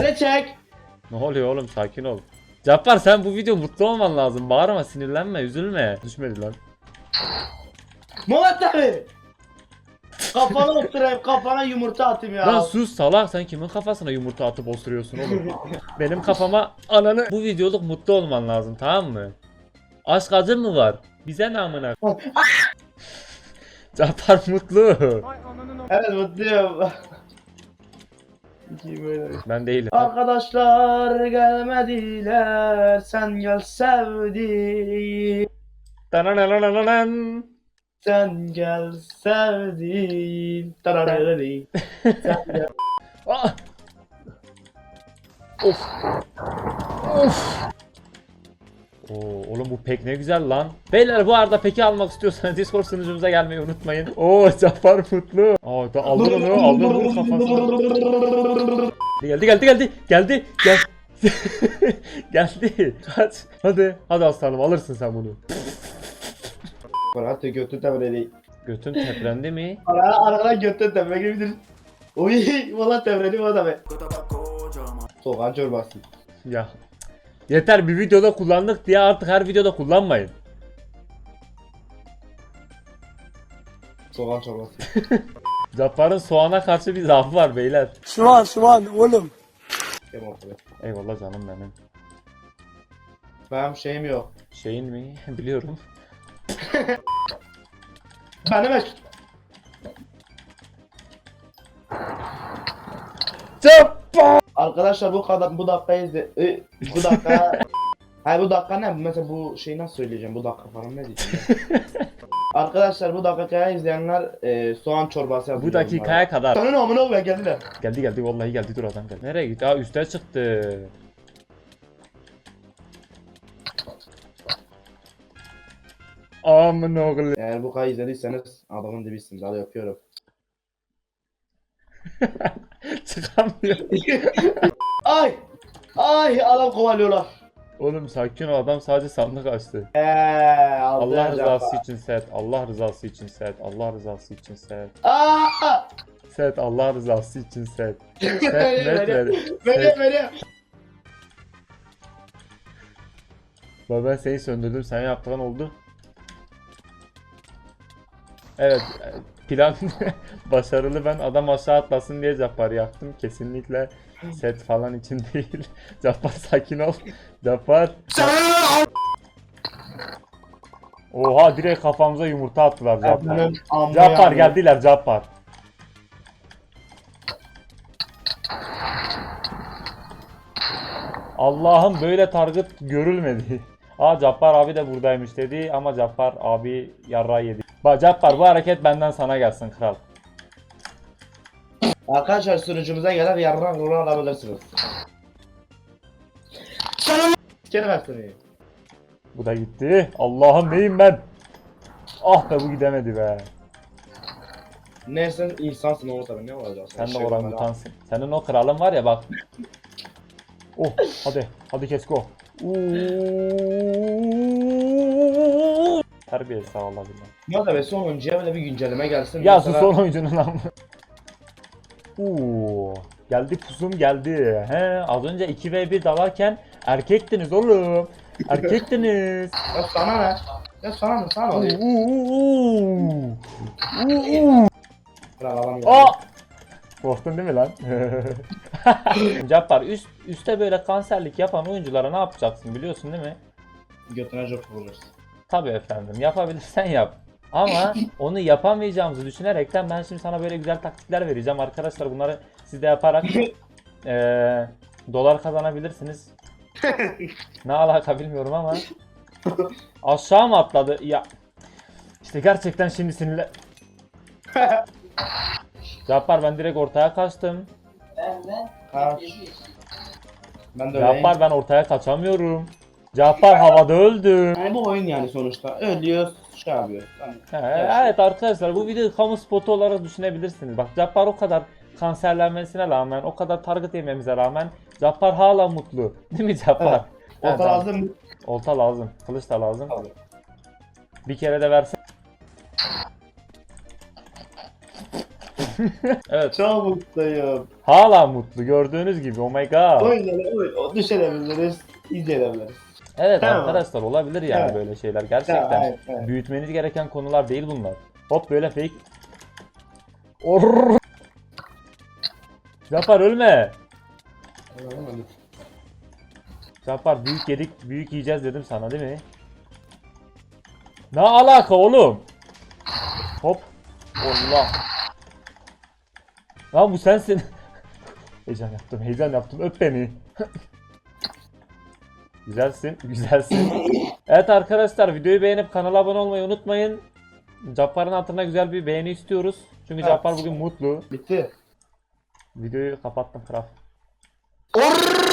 Ele çek. Ne oluyor oğlum sakin ol. Cappar sen bu video mutlu olman lazım. Bağırma sinirlenme üzülme. Düşmedi lan. Muhammed abi. Kafana oturayım kafana yumurta atayım ya. Lan sus salak sen kimin kafasına yumurta atıp osuruyorsun oğlum. Benim kafama ananı bu videoluk mutlu olman lazım tamam mı? Aşk acın mı var? Bize ne amına? Cappar mutlu. Evet mutluyum. İki böyle. Ben değilim. Arkadaşlar gelmediler sen gel sevdiğim Dananananan. sen gel sevdiğim Tarararari. Sen gel- Ah! Of. Of. Oo, oğlum bu pek ne güzel lan. Beyler bu arada peki almak istiyorsanız Discord sunucumuza gelmeyi unutmayın. Oo Cappar mutlu. Aa da aldın onu aldın onu kafasına. Geldi geldi geldi geldi gel. geldi. Kaç. Hadi hadi aslanım alırsın sen bunu. Bana da götü tevredi. Götün teplendi mi? Ara ara götü tevredi gibidir. Uy valla tevredi bu adamı. Soğan çorbası. Ya. Yeter bir videoda kullandık diye artık her videoda kullanmayın. Soğan çorbası. Cappar'ın soğana karşı bir zaafı var beyler. Şu an şu an oğlum. Eyvallah canım benim. Benim şeyim yok. Şeyin mi? Biliyorum. Benim eş... Cappar! Arkadaşlar bu kadar bu dakikayı izle... Ö, bu dakika... Hayır bu dakika ne? Mesela bu şeyi nasıl söyleyeceğim? Bu dakika falan ne diyeceğim? Arkadaşlar bu dakikayı izleyenler e, soğan çorbası yazın. Bu dakikaya kadar. Senin amına be geldiler. Geldi geldi vallahi geldi dur adam geldi. Nereye gitti? Aa üste çıktı. Aman oğlum. Eğer bu kadar izlediyseniz adamın dibisiniz. Hadi yapıyorum. Çıkamıyor. Ay! Ay adam kovalıyorlar. Oğlum sakin ol adam sadece sandık açtı. Eee Allah rızası için set. Allah rızası için set. Allah rızası için set. Aaa! Set Allah rızası için set. Set net ver. beni beni. Baba ben seni söndürdüm sen yaptığın oldu. Evet plan başarılı ben adam aşağı atlasın diye Cappar yaktım kesinlikle set falan için değil. Cappar sakin ol. Cappar. Oha direkt kafamıza yumurta attılar Cappar. Cappar geldiler Cappar. Allah'ım böyle target görülmedi. Aa Cappar abi de buradaymış dedi ama Cappar abi yarra yedi. Bak Cappar bu hareket benden sana gelsin kral. Arkadaşlar sunucumuza gelir yarrak bunu alabilirsiniz. Sana Sikerim hepsini. Bu da gitti. Allah'ım neyim ben? Ah be bu gidemedi be. Neyse insansın o tabii ne olacak? Sen de Şey, orangutansın. Senin o kralın var ya bak. Oh hadi hadi kes go. Uuuu. Terbiyesiz sağ ol billah. Ya da be son oyuncuya böyle bir güncelleme gelsin. Ya sus son oyuncunun amı. Uuu. Geldi pusum geldi. He az önce 2v1 dalarken erkektiniz oğlum. Erkektiniz. Ya sana ne? Ya sana ne? Sana ne? Uuu. Uuu. Kral adam geldi. Aa! Korktun değil mi lan? Cappar üst, üste böyle kanserlik yapan oyunculara ne yapacaksın biliyorsun değil mi? Götüne çok vurursun. Tabii efendim yapabilirsen yap. Ama onu yapamayacağımızı düşünerekten ben şimdi sana böyle güzel taktikler vereceğim. Arkadaşlar bunları siz de yaparak eee, dolar kazanabilirsiniz. ne alaka bilmiyorum ama. Aşağı mı atladı? Ya işte gerçekten şimdi sinirle... Cappar ben direkt ortaya kaçtım. Ben de öyleyim. Cappar ben ortaya kaçamıyorum. Cappar havada öldü. Yani bu oyun yani sonuçta. Ölüyoruz, şey yapıyoruz. Tamam. He, evet arkadaşlar bu videoyu kamu spotu olarak düşünebilirsiniz. Bak Cappar o kadar kanserlenmesine rağmen, o kadar target yememize rağmen Cappar hala mutlu. Değil mi Cappar? Evet. Orta tamam. lazım mı? Olta lazım. Kılıç da lazım. Tabii. Bir kere de versin. Evet. Çok mutluyum. Hala mutlu gördüğünüz gibi. Oh my god. Oyunları oyun, o düşebiliriz, izleyebiliriz. Evet Tamam. arkadaşlar olabilir yani Evet. böyle şeyler gerçekten. Tamam, evet, evet. Büyütmeniz gereken konular değil bunlar. Hop böyle fake. Orr. Cafer ölme. Cafer büyük yedik, büyük yiyeceğiz dedim sana değil mi? Ne alaka oğlum? Hop. Allah. Lan bu sensin. heyecan yaptım, heyecan yaptım. Öp beni. güzelsin, güzelsin. Evet arkadaşlar videoyu beğenip kanala abone olmayı unutmayın. Cappar'ın hatırına güzel bir beğeni istiyoruz. Çünkü Evet. Cappar bugün mutlu. Bitti. Videoyu kapattım kral.